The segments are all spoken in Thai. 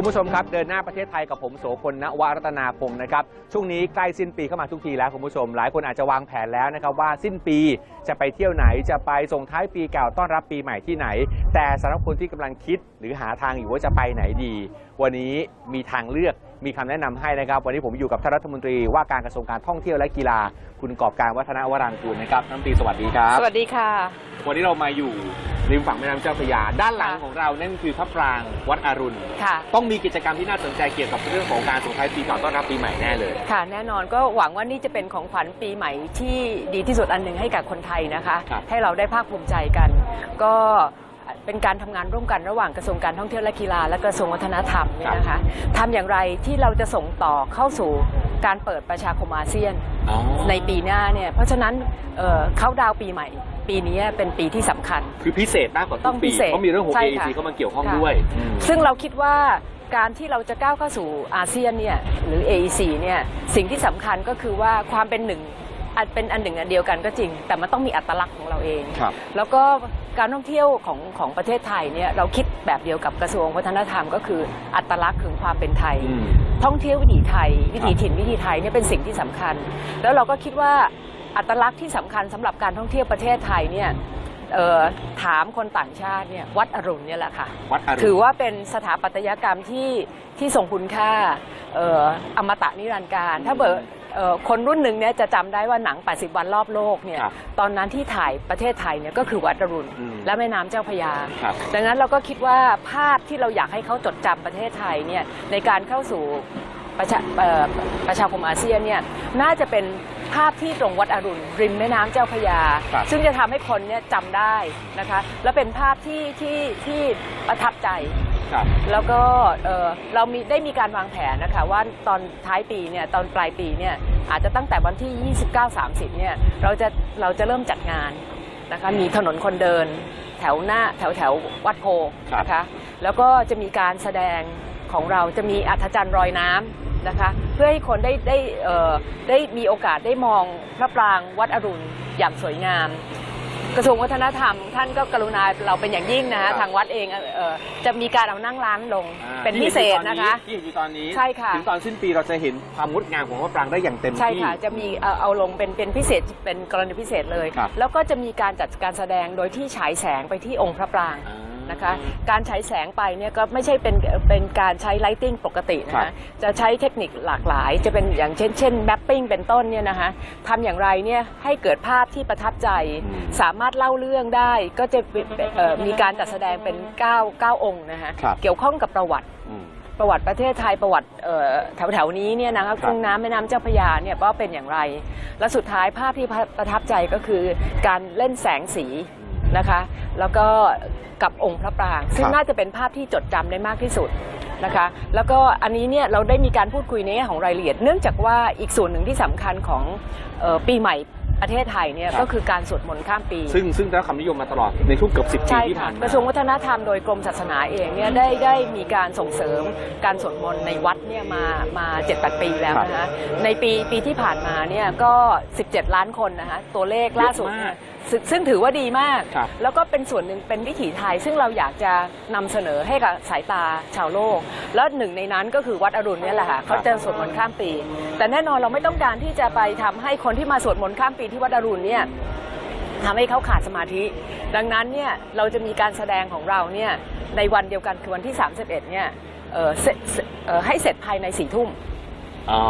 ดีคุณผู้ชมครับเดินหน้าประเทศไทยกับผมโสพลณวรัตนาพงศ์นะครับช่วงนี้ใกล้สิ้นปีเข้ามาทุกทีแล้วคุณผู้ชม หลายคนอาจจะวางแผนแล้วนะครับว่าสิ้นปีจะไปเที่ยวไหนจะไปส่งท้ายปีเก่าต้อนรับปีใหม่ที่ไหน แต่สำหรับคนที่กำลังคิดหรือหาทางอยู่ว่าจะไปไหนดี วันนี้มีทางเลือกมีคำแนะนำให้นะครับ วันนี้ผมอยู่กับท่านรัฐมนตรีว่าการกระทรวงการท่องเที่ยวและกีฬา คุณกอบการวัฒนวรางกูลนะครับท่านรัฐมนตรีสวัสดีครับสวัสดีค่ะ วันนี้เรามาอยู่ริมฝั่งแม่น้ำเจ้าพระยา ด้านหลังค่ะของเรานั่นคือพระปรางวัดอรุณค่ะต้องมีกิจกรรมที่น่าสนใจเกี่ยวกับเรื่องของการส่งท้ายปีเก่าต้อนรับปีใหม่แน่เลย ค่ะแน่นอนก็หวังว่านี่จะเป็นของขวัญปีใหม่ที่ดีที่สุดอันหนึ่งให้กับคนไทยนะคะ ครับ ให้เราได้ภาคภูมิใจกัน ก็เป็นการทำงานร่วมกันระหว่างกระทรวงการท่องเที่ยวและกีฬาและกระทรวงวัฒนธรรมเนี่ยนะคะทำอย่างไรที่เราจะส่งต่อเข้าสู่การเปิดประชาคมอาเซียน อ๋อ ในปีหน้าเนี่ยเพราะฉะนั้นเอ่อเข้าดาวน์ปีใหม่ ปีนี้เป็นปีที่สำคัญ คือพิเศษมากกว่าต้ทุอกงปีพิเศษเพราะมีเรื่องของ ใช่ AEC ค่ะเข้ามาเกี่ยวข้องค่ะ ด้วยอืม ซึ่งเราคิดว่า การที่เราจะก้าวเข้าสู่อาเซียนเนี่ยหรือ AEC เนี่ยสิ่งที่สำคัญก็คือว่าความเป็นหนึ่งอันเป็นอันหนึ่งอันเดียวกันก็จริง แต่มันต้องมีอัตลักษณ์ของเราเองครับแล้วก็การท่องเที่ยวของของประเทศไทยเนี่ยเราคิดแบบเดียวกับกระทรวงวัฒนธรรม ก็คืออัตลักษณ์ของความเป็นไทยอืมท่องเที่ยววิถีไทย วิถีถิ่นวิถีไทยเนี่ยเป็นสิ่งที่สำคัญ แล้วเราก็คิดว่าอัตลักษณ์ที่สำคัญสำหรับการท่องเที่ยวประเทศไทยเนี่ย เอ่อถามคนต่างชาติเนี่ยวัดอรุณเนี่ยแหละค่ะ วัดอรุณ ถือว่าเป็นสถาปัตยกรรมที่ที่ทรงคุณค่าเอ่ออมตะนิรันดร์การ ถ้าเบิดเอ่อคนรุ่นหนึ่งเนี่ยจะจำได้ว่าหนัง 80 วันรอบโลกเนี่ยครับตอนนั้นที่ถ่ายประเทศไทยเนี่ยก็คือวัดอรุณอืมและแม่น้ำเจ้าพระยา ครับ ดังนั้นเราก็คิดว่าภาพที่เราอยากให้เขาจดจำประเทศไทยเนี่ยในการเข้าสู่ ประชาเอ่อประชาคมอาเซียนเนี่ยน่าจะเป็นภาพที่ตรงวัดอรุณริมแม่น้ำเจ้าพระยา ครับซึ่งจะทำให้คนเนี่ยจำได้นะคะ และเป็นภาพที่ที่ที่ประทับใจ ครับ แล้วก็เอ่อเรามีได้มีการวางแผนนะคะว่าตอนท้ายปีเนี่ยตอนปลายปีเนี่ยอาจจะตั้งแต่วันที่ 29-30เนี่ยเราจะเราจะเริ่มจัดงานนะคะมีถนนคนเดินแถวหน้าแถวแถววัดโพครับ นะคะแล้วก็จะมีการแสดง ของเราจะมีอัธจันทร์รอยน้ำนะคะเพื่อให้คนได้ได้เอ่อได้มีโอกาสได้มองพระปรางวัดอรุณอย่างสวยงาม กระทรวงวัฒนธรรม ท่านก็กรุณาเราเป็นอย่างยิ่งนะครัฮะบทางวัดเองเอ่อจะมีการเอานั่งร้านลงอ่าเป็นพิเศษนะคะที่เห็นอยู่ตอนนี้ใช่ค่ะถึงตอนสิ้นปีเราจะเห็นความงดงามของพระปรางได้อย่างเต็มที่ใช่ค่ะจะมีเอาเอาลงเป็นเป็นพิเศษเป็นกรณีพิเศษเลยครับแล้วก็จะมีการจัดการแสดงโดยที่ฉายแสงไปที่องค์พระปรางอ่า นะคะ การฉายแสงไปเนี่ยก็ไม่ใช่เป็นเป็นการใช้ไลติ้งปกตินะครัคะบจะใช้เทคนิคหลากหลาย จะเป็นอย่างเช่นเช่นแมปปิ้งเป็นต้นเนี่ยนะคะทำอย่างไรเนี่ยให้เกิดภาพที่ประทับใจอืมสามารถเล่าเรื่องได้ก็จะเอ่อมีการจัดแสดงเป็น 9 9 องค์นะคะครับเกี่ยวข้องกับประวัติอืมประวัติประเทศไทยประวัติแถวแถวๆนี้เนี่ยนะคะครับกุ้งน้ำแม่น้ำเจ้าพระยาเนี่ยว่าเป็นอย่างไร และสุดท้ายภาพที่ประทับใจก็คือการเล่นแสงสี นะคะ แล้วก็กับองค์พระปราง ซึ่งครับน่าจะเป็นภาพที่จดจำได้มากที่สุดนะคะ แล้วก็อันนี้เนี่ยเราได้มีการพูดคุยในแง่ของรายละเอียด เนื่องจากว่าอีกส่วนหนึ่งที่สำคัญของเอ่อปีใหม่ประเทศไทยเนี่ยครับก็คือการสวดมนต์ข้ามปี ซึ่งซึ่งได้รับความนิยมมาตลอดในช่วงเกือบสิบปีใช่ที่ค่ะผ่านมากระทรวงวัฒนธรรมโดยกรมศาสนาเองเนี่ยได้ได้มีการส่งเสริมการสวดมนต์ในวัดเนี่ยมามา7-8ปีแล้วนะคะในปีปีที่ผ่านมาเนี่ยก็ 17 ล้านคนนะคะตัวเลขล่าสุดเนี่ย ซึ่งซึ่งถือว่าดีมาก ครับ แล้วก็เป็นส่วนหนึ่งเป็นวิถีไทย ซึ่งเราอยากจะนำเสนอให้กับสายตาชาวโลก แล้วหนึ่งในนั้นก็คือวัดอรุณเนี่ยแหละค่ะเขาจะสวดมนต์ข้ามปี แต่แน่นอนเราไม่ต้องการที่จะไปทำให้คนที่มาสวดมนต์ข้ามปีที่วัดอรุณเนี่ย ทำให้เขาขาดสมาธิ ดังนั้นเนี่ยเราจะมีการแสดงของเราเนี่ยในวันเดียวกันคือวันที่ 31เนี่ยเอ่อเสร็จเอ่อให้เสร็จภายในสี่ทุ่มอ๋อ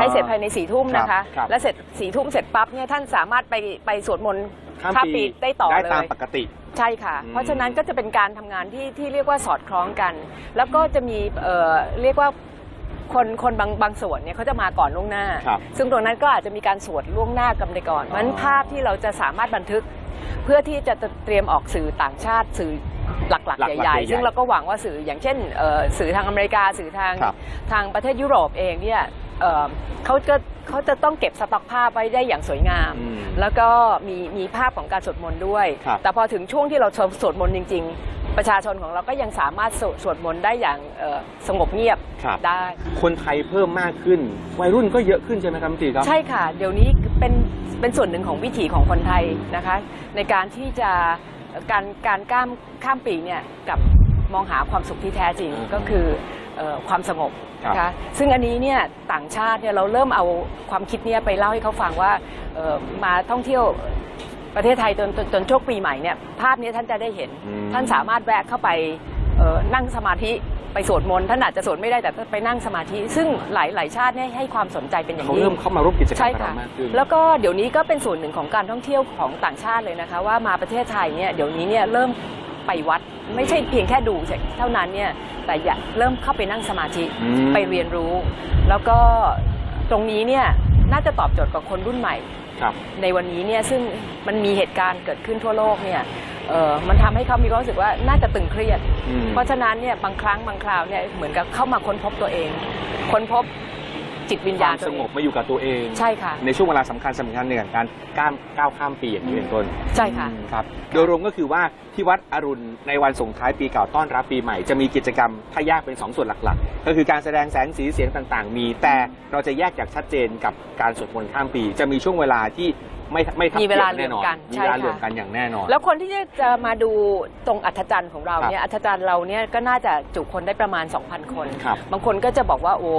ให้เสร็จภายในสี่ทุ่มนะคะ ครับ และเสร็จสี่ทุ่มเสร็จปั๊บเนี่ยท่านสามารถไปไปสวดมนต์ ข้ามข้ามปีปีได้ต่อได้เลตามยปกติ ใช่ค่ะ อืม เพราะฉะนั้นก็จะเป็นการทำงานที่ที่เรียกว่าสอดคล้องกัน แล้วก็จะมีเอ่อเรียกว่าคนคนบางบางส่วนเนี่ยเขาจะมาก่อนล่วงหน้า ครับ ซึ่งตรงนั้นก็อาจจะมีการสวดล่วงหน้ากันไปก่อนเพราะฉะนั้นภาพที่เราจะสามารถบันทึก เพื่อที่จะเตรียมออกสื่อต่างชาติสื่อหลักหลัๆกๆใหญ่ใหญ่ๆซึ่งเราก็หวังว่าสื่ออย่างเช่นเอ่อสื่อทางอเมริกาสื่อทางครับ ทางประเทศยุโรปเองเนี่ย เอ่อเขาจะเขาจะต้องเก็บสต็อกภาพไว้ได้อย่างสวยงาม อืมแล้วก็มีมีภาพของการสวดมนต์ด้วย ครับ แต่พอถึงช่วงที่เราสวดมนต์จริง ๆ ประชาชนของเราก็ยังสามารถสวสวดมนต์ได้อย่างเอ่อสงบเงียบครับ ได้ คนไทยเพิ่มมากขึ้น วัยรุ่นก็เยอะขึ้นใช่ไหมครับพี่ตีครับ ใช่ค่ะ เดี๋ยวนี้เป็นเป็นส่วนหนึ่งของวิถีของคนไทยนะคะ ในการที่จะการการข้ามข้ามปีเนี่ยกับมองหาความสุขที่แท้จริงอืมก็คือ เอ่อความสงบครับนะคะซึ่งอันนี้เนี่ยต่างชาติเนี่ยเราเริ่มเอาความคิดเนี้ไปเล่าให้เขาฟังว่าเอ่อมาท่องเที่ยวประเทศไทยจนจนจนช่วงปีใหม่เนี่ยภาพนี้ท่านจะได้เห็น อืม ท่านสามารถแวะเข้าไปเอ่อนั่งสมาธิไปสวดมนต์ท่านอาจจะสวดไม่ได้แต่ไปนั่งสมาธิ ซึ่งหลายหลายชาติเนี่ยให้ความสนใจเป็นอย่างเขายิ่เริ่ง มเข้ามาร่วมกิจกรรใช่มกับค่ะเรามากขึ้น แล้วก็เดี๋ยวนี้ก็เป็นส่วนหนึ่งของการท่องเที่ยวของต่างชาติเลยนะคะ ว่ามาประเทศไทยเนี่ยเดี๋ยวนี้เนี่ยเริ่ม ไปวัด ไม่ใช่เพียงแค่ดูเท่านั้นเนี่ยแต่อยากเริ่มเข้าไปนั่งสมาธิอืม ไปเรียนรู้ แล้วก็ตรงนี้เนี่ยน่าจะตอบโจทย์กับคนรุ่นใหม่ ครับ ในวันนี้เนี่ยซึ่งมันมีเหตุการณ์เกิดขึ้นทั่วโลกเนี่ยเออมันทำให้เขามีความรู้สึกว่าน่าจะตึงเครียด อืม เพราะฉะนั้นเนี่ยบางครั้งบางคราวเนี่ยเหมือนกับเข้ามาค้นพบตัวเอง ค้นพบ จิตวิญคามญาวณสตัวเองงบมาอยู่กับตัวเองใช่ค่ะในช่วงเวลาสำคัญสำคัญในการก้ามก้าวข้ามปีอย่างนี้เป็นต้นใช่ค่ะอืมครับ โดยรวมก็คือว่าที่วัดอรุณในวันส่งท้ายปีเก่าต้อนรับปีใหม่ จะมีกิจกรรมถ้าแยกเป็น 2 ส่วนหลักๆ ก็คือการแสดงแสงสีเสียงต่างๆ มีแต่เราจะแยกอย่างชัดเจนกับการสวดมนต์ข้ามปี จะมีช่วงเวลาที่ไม่ไม่ทับมีเวลากี่ยงแน่นอนรวมกันมีใช่เวลาค่ะ รวมกันอย่างแน่นอน แล้วคนที่จะมาดูตรงอัธจันทร์ของเราเนี่ยอัธจันทร์เราเนี่ยก็น่าจะจุคนได้ประมาณ 2,000 คน ครับ บางคนก็จะบอกว่าโอ้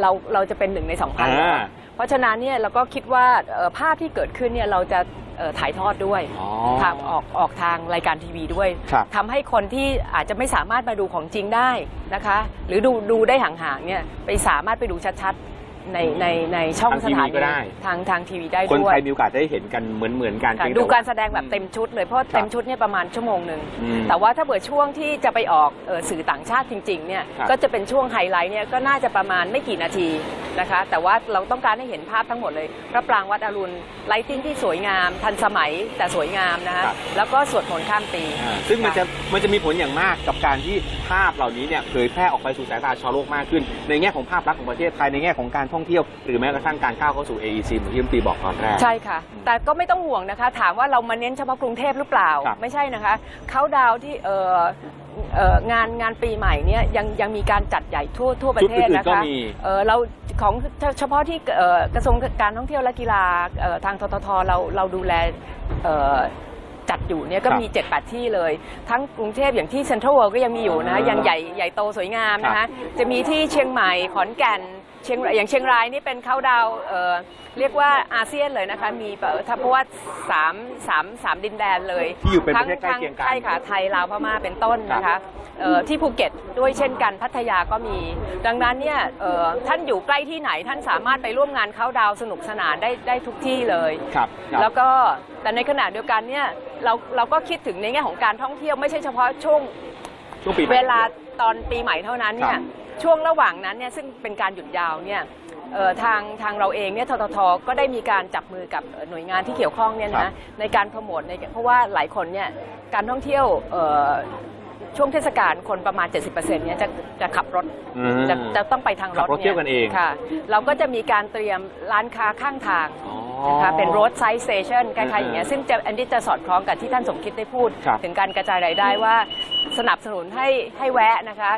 เราเราจะเป็นหนึ่งใน2,000อ่า เพราะฉะนั้นเนี่ยเราก็คิดว่าเอ่อภาพที่เกิดขึ้นเนี่ยเราจะเอ่อถ่ายทอดด้วยอ๋อ ทางออกออกทางรายการทีวีด้วยครับ ทำให้คนที่อาจจะไม่สามารถมาดูของจริงได้นะคะ หรือดูดูได้ห่างๆเนี่ยไปสามารถไปดูชัดๆ ในในในช่องทางสทีวีถานีก็ได้ ทางทางทีวีได้คนด้วไทยยมีโอกาสได้เห็นกันเหมือนเหมือนๆกันค่ะเพียงดูแต่ว่ การแสดงแบบเต็มชุดเลยเพราะครับเต็มชุดเนี่ยประมาณชั่วโมงหนึ่งอืมแต่ว่าถ้าเปิดช่วงที่จะไปออกเอ่อสื่อต่างชาติจริงๆเนี่ยครับก็จะเป็นช่วงไฮไลท์เนี่ยก็น่าจะประมาณไม่กี่นาทีนะคะ แต่ว่าเราต้องการให้เห็นภาพทั้งหมดเลยพระปรางวัดอรุณไลติ้งที่สวยงาม ทันสมัยแต่สวยงามนะคะครับ แล้วก็สวดมนต์ข้ามปี อ่าซึ่งมันจะมันจะมีผลอย่างมากกับการที่ภาพเหล่านี้เนี่ยเผยแพร่ออกไปสู่สายตาชาวโลกมากขึ้น ในแง่ของภาพลักษณ์ของประเทศไทยในแง่ของการท่องเที่ยว หรือแม้กระทั่งการก้าวเข้าสู่ AEC เหมือนที่รัฐมนตรีบอกตอนแรก ใช่ค่ะ แต่ก็ไม่ต้องห่วงนะคะ ถามว่าเรามาเน้นเฉพาะกรุงเทพหรือเปล่า ครับไม่ใช่นะคะ เขาดาวน์ที่เอ่อเอ่องานงานปีใหม่เนี่ยยังยังมีการจัดใหญ่ทั่วทั่วประเทศจุดอื่นนะๆก็คะมี เอ่อเราของเฉพาะที่เอ่อกระทรวงการท่องเที่ยวและกีฬาเอ่อทางทททเราเราดูแลเอ่อจัดอยู่เนี่ยก็ครับมี 7 8 ที่เลย ทั้งกรุงเทพอย่างที่เซ็นทรัลเวิลด์ก็ยังมีอยู่นะอ่ายังใหญ่ใหญ่โตสวยงามนะครัคะบจะมีที่เชียงใหม่ขอนแก่น เชียงอย่างเชียงรายนี่เป็นเข้าดาวน์เอ่อเรียกว่าอาเซียนเลยนะคะมีเอ่อถ้าเพราะว่าสามสามสามดินแดนเลยที่อยู่เป็นประทั้งเทศใกล้ทั้งเคียงกันใช่ค่ะไทยลาวพม่าเป็นต้นนะครัคะบเอ่อที่ภูเก็ตด้วยเช่นกันพัทยาก็มี ดังนั้นเนี่ยเอ่อท่านอยู่ใกล้ที่ไหนท่านสามารถไปร่วมงานเข้าดาวน์สนุกสนานได้ได้ทุกที่เลยครับครับแล้วก็แต่ในขณะเดียวกันเนี่ยเราเราก็คิดถึงในแง่ของการท่องเที่ยวไม่ใช่เฉพาะช่วงช่วงปีใหม่เวลาตอนปีใหม่เท่านั้นเนี่ครัยบ ช่วงระหว่างนั้นเนี่ยซึ่งเป็นการหยุดยาวเนี่ยเอ่อทางทางเราเองเนี่ยทททก็ได้มีการจับมือกับหน่วยงานที่เกี่ยวข้องเนี่ยครันะบในการโปรโมทในเพราะว่าหลายคนเนี่ยการท่องเที่ยวเอ่อช่วงเทศกาลคนประมาณ 70%เนี่ยจะจะขับรถอืมจะจะต้องไปทางรขัถบรถเที่ยวกันเองค่ะ เราก็จะมีการเตรียมร้านค้าข้างทางอ๋อนะคะเป็น road side station คล้ายๆอย่างเงี้อืยมซึ่งจะอันนี้จะสอดคล้องกับที่ท่านสมคิดได้พูดครับถึงการกระจายรายได้ว่าสนับสนุนให้ให้แวะนะคะ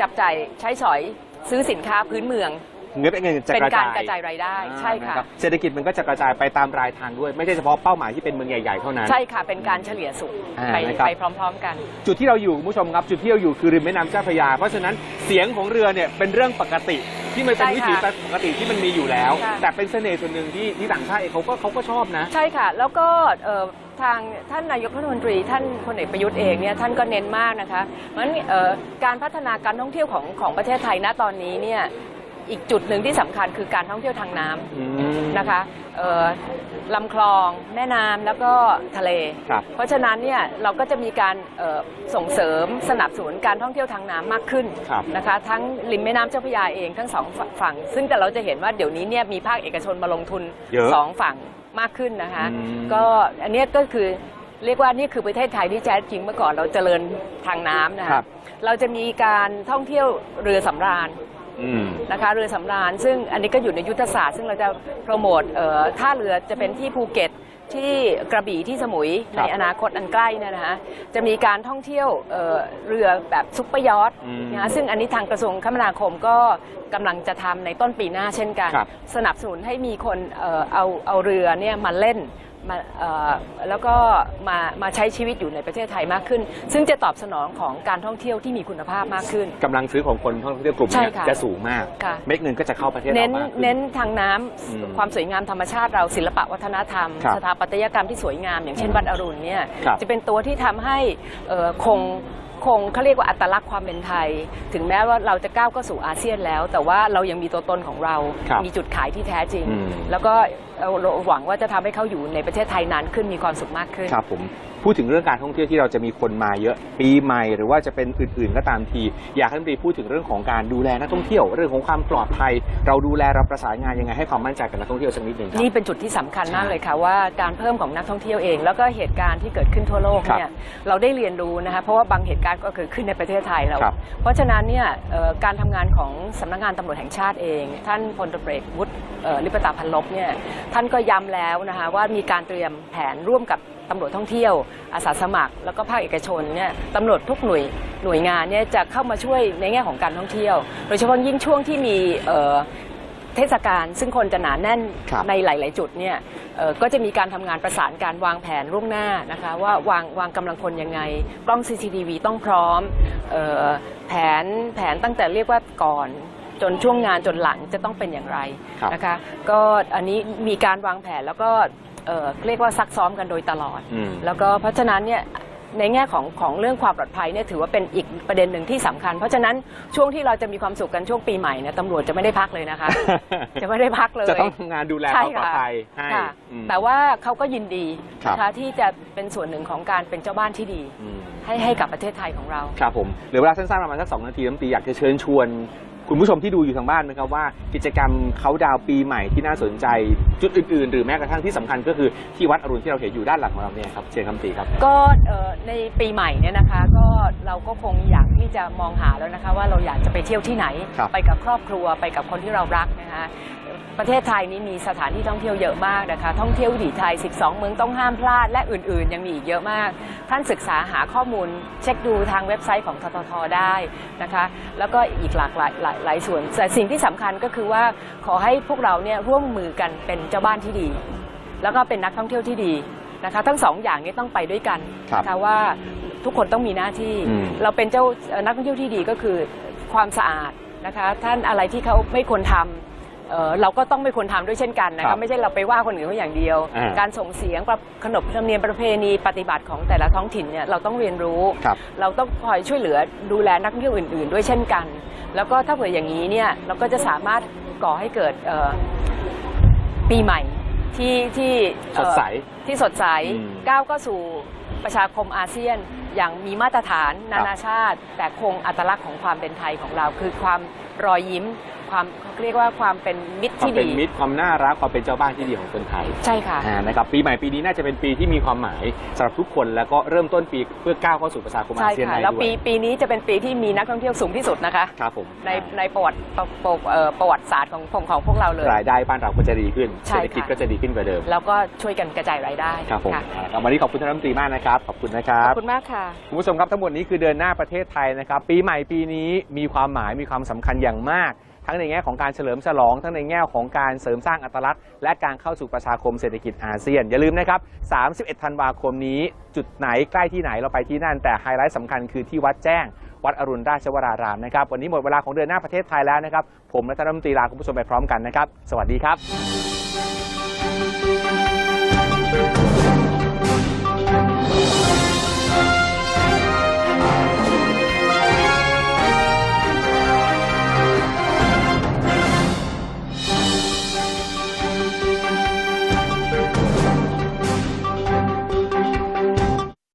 จับจ่ายใช้สอยซื้อสินค้าพื้นเมือง เงินเป็นเงินจะเป็นกระการจายกระจายรายได้ใช่ค่ะ นรับเศรษฐกิจมันก็จะกระจายไปตามรายทางด้วย ไม่ใช่เฉพาะเป้าหมายที่เป็นเมืองใหญ่ๆเท่านั้น ใช่ค่ะเป็นการเฉลี่ยสุขอ่าไปนะครับ ไปพร้อม ๆ กัน จุดที่เราอยู่คุณผู้ชมครับจุดที่เราอยู่คือริมแม่น้ำเจ้าพระยา เพราะฉะนั้นเสียงของเรือเนี่ยเป็นเรื่องปกติที่มันเป็นใช่วิค่ะถีปกติที่มันมีอยู่แล้ว ค่ะ แต่เป็นเสน่ห์ส่วนหนึ่งที่ที่ต่างชาติเองเขาก็เขาก็ชอบนะ ใช่ค่ะ แล้วก็เอ่อ ทางท่านนายกรัฐมนตรี ท่านพลเอกประยุทธ์เองเนี่ยท่านก็เน้นมากนะคะเพราะฉะนั้นเอ่อการพัฒนาการท่องเที่ยวของของประเทศไทยณตอนนี้เนี่ยอีกจุดหนึ่งที่สำคัญคือการท่องเที่ยวทางน้ำอืมนะคะเอ่อลำคลองแม่น้ำแล้วก็ทะเลครับเพราะฉะนั้นเนี่ยเราก็จะมีการเอ่อส่งเสริมสนับสนุนการท่องเที่ยวทางน้ำมากขึ้นครับนะคะทั้งริมแม่น้ำเจ้าพระยาเองทั้งสองฝั่ง ซึ่งแต่เราจะเห็นว่าเดี๋ยวนี้เนี่ยมีภาคเอกชนมาลงทุนเยอะสองฝั่ง มากขึ้นนะคะ อืม ก็อันเนี้ยก็คือเรียกว่านี่คือประเทศไทยที่แท้จริงเมื่อก่อนเราเจริญทางน้ำนะครัคะบ เราจะมีการท่องเที่ยวเรือสำราญ อืม นะคะเรือสำราญซึ่งอันนี้ก็อยู่ในยุทธศาสตร์ ซึ่งเราจะโปรโมทเอ่อท่าเรือจะเป็นที่ภูเก็ต ที่กระบี่ที่สมุยคในรับอนาคตอันใกล้เนยนะคะจะมีการท่องเที่ยวเอ่อเรือแบบซุปเปอร์ยอทอืมนะคะซึ่งอันนี้ทางกระทรวงคมนาคมก็กำลังจะทำในต้นปีหน้าเช่นกันครับสนับสนุนให้มีคนเอ่อเอาเอาเรือเนี่ยมาเล่น มาเอ่อแล้วก็มามาใช้ชีวิตอยู่ในประเทศไทยมากขึ้น ซึ่งจะตอบสนองของการท่องเที่ยวที่มีคุณภาพมากขึ้นกำลังซื้อของคนท่องเที่ยวกลุ่มเนี้ใช่ค่ะจะสูงมากค่ะเม็ดเงินก็จะเข้าประเทศเน้เรานมากขึ้นเน้นทางน้อืมำความสวยงามธรรมชาติเราศิลปะวัฒนธรรมครับสถาปัตยกรรมที่สวยงาม อย่างเช่นวัดอรุณเนี่ยครับจะเป็นตัวที่ทำให้เอ่อคงคงเขาเรียกว่าอัตลักษณ์ความเป็นไทย ถึงแม้ว่าเราจะก้าวเข้าสู่อาเซียนแล้ว แต่ว่าเรายังมีตัวตนของเราครับมีจุดขายที่แท้จริงอืมแล้วก็ เอ่อเราหวังว่าจะทำให้เขาอยู่ในประเทศไทยนานขึ้นมีความสุขมากขึ้นครับผมพูดถึงเรื่องการท่องเที่ยวที่เราจะมีคนมาเยอะปีใหม่ หรือว่าจะเป็นอื่น ๆ ก็ตามที อยากให้ท่านตรีพูดถึงเรื่องของการดูแลนักท่องเที่ยวเรื่องของความปลอดภัย เราดูแลเราประสานงานยังไงให้ความมั่นใจกับนักท่องเที่ยวสักนิดหนึ่งครับนี่เป็นจุดที่สำคัญมากเลยค่ะว่าการเพิ่มของนักท่องเที่ยวเอง แล้วก็เหตุการณ์ที่เกิดขึ้นทั่วโลกเนี่ยเราได้เรียนรู้นะคะเพราะว่าบางเหตุการณ์ก็เกิดขึ้นในประเทศไทยเราครับเพราะฉะนั้นเนี่ยเอ่อการทำงานของสำนักงานตำรวจแห่งชาติเอง ท่านพลตำรวจเอกวุฒิเอ่อ ลิปตาพันลบเนี่ยท่านก็ย้ำแล้วนะคะว่ามีการเตรียมแผนร่วมกับตำรวจท่องเที่ยว อาสาสมัคร แล้วก็ภาคเอกชนเนี่ยตำรวจทุกหน่วยหน่วยงานเนี่ยจะเข้ามาช่วยในแง่ของการท่องเที่ยว โดยเฉพาะยิ่งช่วงที่มีเอ่อเทศกาลซึ่งคนจะหนาแน่นครับในหลาย ๆ จุดเนี่ยเอ่อก็จะมีการทำงานประสานการวางแผนล่วงหน้านะคะว่าวางวางกำลังคนยังไง กล้อง CCTV ต้องพร้อมเออแผนแผนตั้งแต่เรียกว่าก่อน จนช่วงงานจนหลังจะต้องเป็นอย่างไรครับนะคะ ก็อันนี้มีการวางแผนแล้วก็เอ่อเรียกว่าซักซ้อมกันโดยตลอด อืม แล้วก็เพราะฉะนั้นเนี่ยในแง่ของของเรื่องความปลอดภัยเนี่ยถือว่าเป็นอีกประเด็นหนึ่งที่สำคัญ เพราะฉะนั้นช่วงที่เราจะมีความสุขกันช่วงปีใหม่เนี่ยตำรวจจะไม่ได้พักเลยนะคะ จะไม่ได้พักเลย จะต้องทำงานดูแลคใช่วามปลอดภัยให้ค่ะอืม แต่ว่าเขาก็ยินดีครับ นะคะที่จะเป็นส่วนหนึ่งของการเป็นเจ้าบ้านที่ดี อืมให้ให้กับประเทศไทยของเรา ครับผมเหลือเวลาสั้นๆประมาณสักสองนาทีน้ำตรีอยากจะเชิญชวน คุณผู้ชมที่ดูอยู่ทางบ้านนะครับว่ากิจกรรมเขาดาวน์ปีใหม่ที่น่าสนใจจุดอื่นๆ หรือแม้กระทั่งที่สำคัญก็คือที่วัดอรุณที่เราเห็นอยู่ด้านหลังของเราเนี่ยครับเชิญคำตรีครับ ก็เอ่อในปีใหม่เนี่ยนะคะ ก็เราก็คงอยากที่จะมองหาแล้วนะคะ ว่าเราอยากจะไปเที่ยวที่ไหน ครับ ไปกับครอบครัวไปกับคนที่เรารักนะคะ ประเทศไทยนี้มีสถานที่ท่องเที่ยวเยอะมากนะคะ ท่องเที่ยววิถีไทย 12 เมืองต้องห้ามพลาด และอื่นๆ ยังมีอีกเยอะมาก ท่านศึกษาหาข้อมูล เช็คดูทางเว็บไซต์ของทททได้นะคะ แล้วก็อีกหลากหลายหลายหลายส่วนแต่สิ่งที่สำคัญก็คือว่าขอให้พวกเราเนี่ยร่วมมือกันเป็นเจ้าบ้านที่ดี แล้วก็เป็นนักท่องเที่ยวที่ดีนะคะทั้งสองอย่างนี้ต้องไปด้วยกันครับนะคะว่าทุกคนต้องมีหน้าที่อืมเราเป็นเจ้าเอ่อนักท่องเที่ยวที่ดีก็คือความสะอาดนะคะ ท่านอะไรที่เขาไม่ควรทำ เอ่อเราก็ต้องไม่ควรทำด้วยเช่นกันนะครัคะบไม่ใช่เราไปว่าคนอื่นเขาอย่างเดียว อ่าการส่งเสียงประขนบธรรมเนียมประเพณีปฏิบัติของแต่ละท้องถิ่นเนี่ยเราต้องเรียนรู้ ครับ เราต้องคอยช่วยเหลือดูแลนักท่องเที่ยวอื่น ๆ ด้วยเช่นกัน แล้วก็ถ้าเผื่ออย่างนี้เนี่ยเราก็จะสามารถก่อให้เกิดเอ่อปีใหม่ที่ที่เอ่อสดใสที่สดใสอืม ก้าวก็สู่ประชาคมอาเซียน อย่างมีมาตรฐานนานาชาติ แต่คงอัตลักษณ์ของความเป็นไทยของเรา คือความรอยยิ้ม ความเขาเรียกว่าความเป็นมิตรความที่เป็นดีมิตรความน่ารักความเป็นเจ้าบ้านที่ดีของคนไทย ใช่ค่ะอ่านะครับปีใหม่ปีนี้น่าจะเป็นปีที่มีความหมายสำหรับทุกคนแล้วก็เริ่มต้นปีเพื่อก้าวเข้าสู่ประชาคมอาใช่เซียนค่ะได้แล้วด้วปียปีนี้จะเป็นปีที่มีนักท่องเที่ยวสูงที่สุดนะคะครับผมในอ่าในประวัติประประเอ่อประวัติศาสตร์ของของของพวกเราเลยรายได้บ้านเราก็จะดีขึ้นใช่เศรษฐกิจค่ะก็จะดีขึ้นกว่าเดิม แล้วก็ช่วยกันกระจายรายได้ครับผมค่ะอ่าครับวันนี้ขอบคุณท่านรัฐมนตรีมากนะครับขอบคุณนะครัขบอบคุณมากค่ะคุณผู้ชมครับทั้งหมดนี้คือเดินหน้าประเทศไทยนะครับ ปีใหม่ปีนี้มีความหมายมีความสำคัญอย่างมาก ทั้งในแง่ของการเฉลิมฉลอง ทั้งในแง่ของการเสริมสร้างอัตลักษณ์ และการเข้าสู่ประชาคมเศรษฐกิจอาเซียน อย่าลืมนะครับ 31 ธันวาคมนี้ จุดไหนใกล้ที่ไหนเราไปที่นั่น แต่ไฮไลท์สำคัญคือที่วัดแจ้ง วัดอรุณราชวรารามนะครับ วันนี้หมดเวลาของเดินหน้าประเทศไทยแล้วนะครับ ผมและท่านรัฐมนตรีลาคุณผู้ชมไปพร้อมกันนะครับ สวัสดีครับ